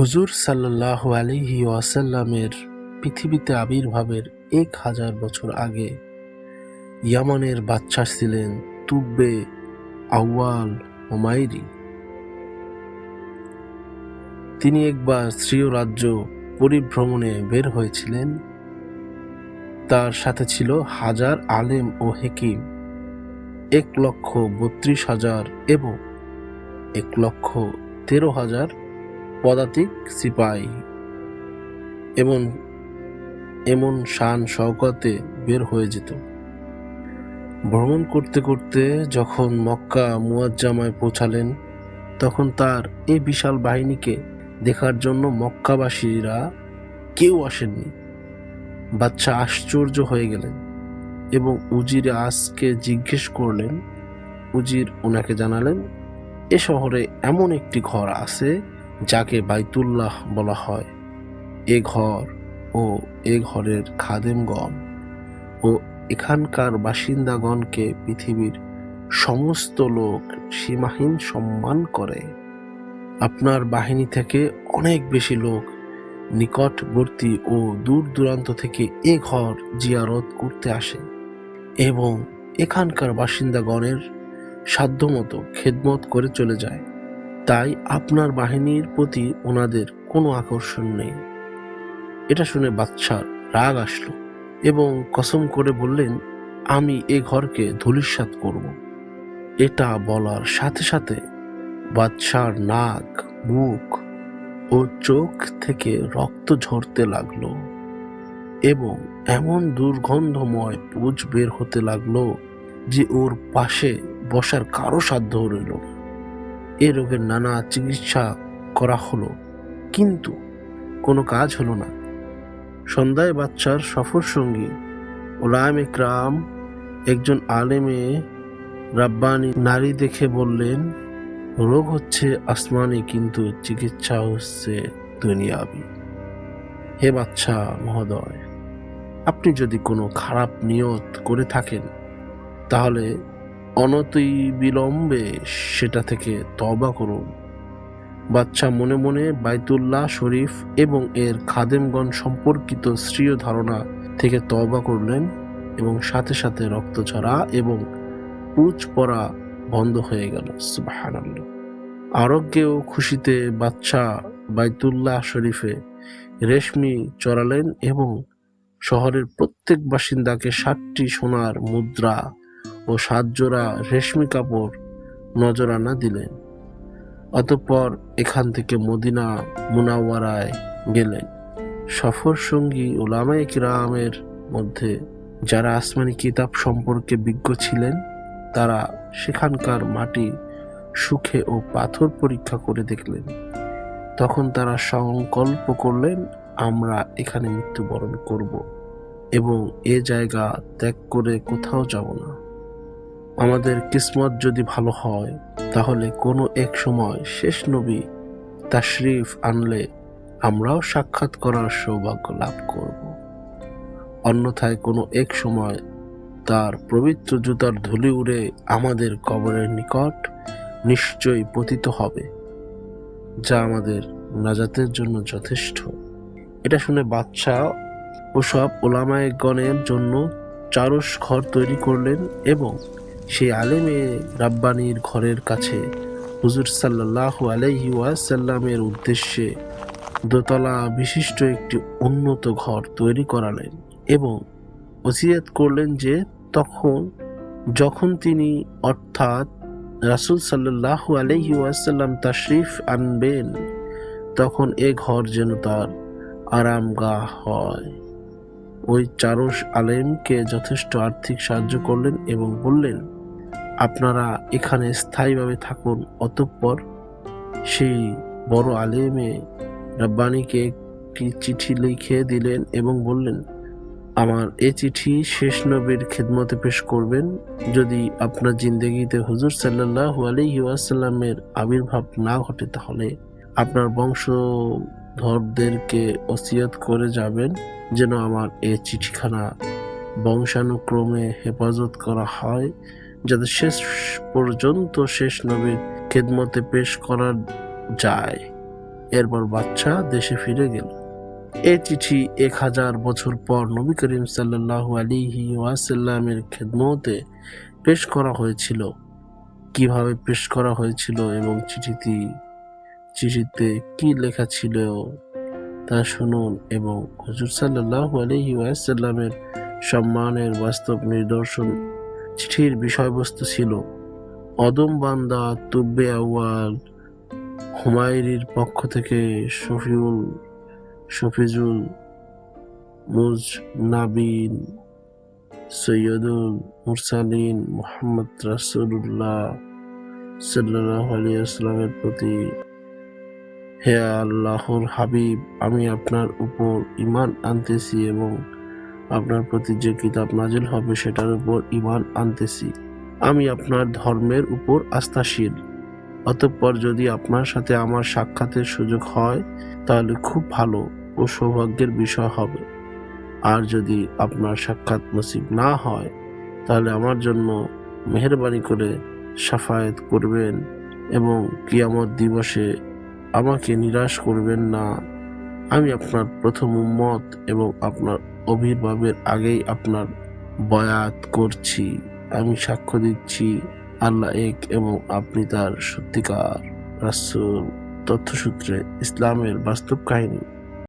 হুজুর সাল্লাহ আলিহি ওয়াসাল্লামের পৃথিবীতে আবির্ভাবের এক হাজার বছর আগে ইয়ামানের বাদশাহ ছিলেন তুব্বে আউয়াল ওমাইরি তিনি একবার শ্রীয় রাজ্য পরিভ্রমণে বের হয়েছিলেন। তার সাথে ছিল হাজার আলেম ও হেকিম, এক লক্ষ বত্রিশ হাজার এবং এক লক্ষ তেরো হাজার পদাতিক সিপাহী এবং এমন শান শওকতে বের হয়ে যেত। ভ্রমণ করতে করতে যখন মক্কা মুয়াজ্জামায় পৌঁছালেন, তখন তার এই বিশাল বাহিনীকে দেখার জন্য মক্কাবাসীরা কেউ আসেননি। বাচ্চা আশ্চর্য হয়ে গেলেন এবং উজির আসকে জিজ্ঞেস করলেন, উজির ওনাকে জানালেন, এ শহরে এমন একটি ঘর আছে যাকে বাইতুল্লাহ বলা হয়, এ ঘর ও এ ঘরের খাদেমগণ ও এখানকার বাসিন্দাগণকে পৃথিবীর সমস্ত লোক সীমাহীন সম্মান করে। আপনার বাহিনী থেকে অনেক বেশি লোক নিকটবর্তী ও দূর দূরান্ত থেকে এ ঘর জিয়ারত করতে আসে এবং এখানকার বাসিন্দাগণের সাধ্যমতো খেদমত করে চলে যায়। তাই আপনার বাহিনীর প্রতি ওনাদের কোনো আকর্ষণ নেই। এটা শুনে বাচ্চার রাগ আসলো এবং কসম করে বললেন, আমি এ ঘরকে ধূলিসাৎ করব। এটা বলার সাথে সাথে বাচ্চার নাক, মুখ ও চোখ থেকে রক্ত ঝরতে লাগল এবং এমন দুর্গন্ধময় পুজ বের হতে লাগল যে ওর পাশে বসার কারও সাধ্য রইল না। এ রোগের নানা চিকিৎসা করা হলো, কিন্তু কোনো কাজ হলো না। সন্ধ্যায় বাচ্চার সফর সঙ্গী ওলাম একরাম একজন আলেমে রাব্বানি নারী দেখে বললেন, রোগ হচ্ছে আসমানি, কিন্তু চিকিৎসা হচ্ছে দুনিয়াবি। হে বাচ্চা মহোদয়, আপনি যদি কোনো খারাপ নিয়ত করে থাকেন, তাহলে অনতি বিলম্বে সেটা থেকে তবা করুন। বাচ্চা মনে মনে বাইতুল্লাহ শরীফ এবং এর খাদেমগণ সম্পর্কিত স্ত্রীয় ধারণা থেকে তবা করলেন এবং সাথে সাথে রক্ত ঝরা এবং পুচ পড়া বন্ধ হয়ে গেল। আরোগ্যে ও খুশিতে বাচ্চা বাইতুল্লাহ শরীফে রেশমি চড়ালেন এবং শহরের প্রত্যেক বাসিন্দাকে ষাটটি সোনার মুদ্রা ও সাত জোড়া রেশমি কাপড় নজরানা দিলেন। অতঃপর এখান থেকে মদিনা মুনাওয়ারায় গেলেন। সফর সঙ্গী ওলামায়ে কিরামের মধ্যে যারা আসমানি কিতাব সম্পর্কে বিজ্ঞ ছিলেন, তারা সেখানকার মাটি সুখে ও পাথর পরীক্ষা করে দেখলেন। তখন তারা সংকল্প করলেন, আমরা এখানে মৃত্যুবরণ করব এবং এ জায়গা ত্যাগ করে কোথাও যাব না। আমাদের কিসমত যদি ভালো হয়, তাহলে কোনো এক সময় শেষ নবী তাশরিফ আনলে আমরাও সাক্ষাৎ করার সৌভাগ্য লাভ করব। অন্যথায় কোনো এক সময় তার পবিত্র জুতার ধুলি উড়ে আমাদের কবরের নিকট নিশ্চয়ই পতিত হবে, যা আমাদের নাজাতের জন্য যথেষ্ট। এটা শুনে বাচ্চা ওসব ওলামায়গণের জন্য চারস ঘর তৈরি করলেন এবং সেই আলেমে রাব্বানির ঘরের কাছে হুজুর সাল্লাহ আলাইহি ওয়াসাল্লামের উদ্দেশ্যে দোতলা বিশিষ্ট একটি উন্নত ঘর তৈরি করালেন এবং ওসিয়াত করলেন যে তখন, যখন তিনি অর্থাৎ রাসুল সাল্লাহ আলহি ওয়াসাল্লাম তাশরিফ আনবেন, তখন এ ঘর যেন তার আরামগাহ হয়। ওই চারস আলেমকে যথেষ্ট আর্থিক সাহায্য করলেন এবং বললেন আপনারা এখানে স্থায়ীভাবে থাকুন, অতঃপর সেই বড় আলেমে রাব্বানিকে একটি চিঠি লিখে দিলেন এবং বললেন, আমার এ চিঠি শেষ নবীর খেদমতে পেশ করবেন। যদি আপনার জিন্দগিতে হুজুর সাল্লাহ আলহি আবির্ভাব না ঘটে, তাহলে আপনার বংশধরদেরকে ওসিয়ত করে যাবেন যেন আমার এ চিঠিখানা বংশানুক্রমে হেফাজত করা হয়। যাতে শেষ পর্যন্ত শেষ নবীর খেদমতে পেশ করা যায়। এরপর বাচ্চা দেশে ফিরে গেল। এই চিঠি এক হাজার বছর পর নবী করিম সাল্লাহ আলিহি ওয়াসাল্লামের খেদমতে পেশ করা হয়েছিল। কীভাবে পেশ করা হয়েছিল এবং চিঠিটি, চিঠিতে কি লেখা ছিল তা শুনুন এবং হজুর সাল্লাহ আলহি ওয়াসাল্লামের সম্মানের বাস্তব নিদর্শন চিঠির বিষয়বস্তু ছিল। অদম বান্দা তুব্বে আউয়াল, হুমায়ুরির পক্ষ থেকে শফিউল, শফিজুল মুজ নাবিন সৈয়দুল মুরসালিন, মোহাম্মদ রাসুল্লাহ সাল্লাহ আলিয়াস্লামের প্রতি, হে আল্লাহর হাবিব, আমি আপনার উপর ইমান আনতেছি এবং আপনার প্রতি যে কিতাব নাজিল হবে সেটার উপর ইমান আনতেছি। আমি আপনার ধর্মের উপর আস্থাশীল। অতঃপর যদি আপনার সাথে আমার সাক্ষাতের সুযোগ হয়, তাহলে খুব ভালো ও সৌভাগ্যের বিষয় হবে। আর যদি আপনার সাক্ষাৎ নসিব না হয়, তাহলে আমার জন্য মেহরবানি করে সাফায়াত করবেন এবং কিয়ামত দিবসে আমাকে নিরাশ করবেন না। আমি আপনার প্রথম উম্মত এবং আপনার আবির্ভাবের আগেই আপনার বয়াত করছি। আমি সাক্ষ্য দিচ্ছি আল্লাহ এক এবং আপনি তার সত্যিকার রাসুল। তথ্যসূত্রে ইসলামের বাস্তব কাহিনী।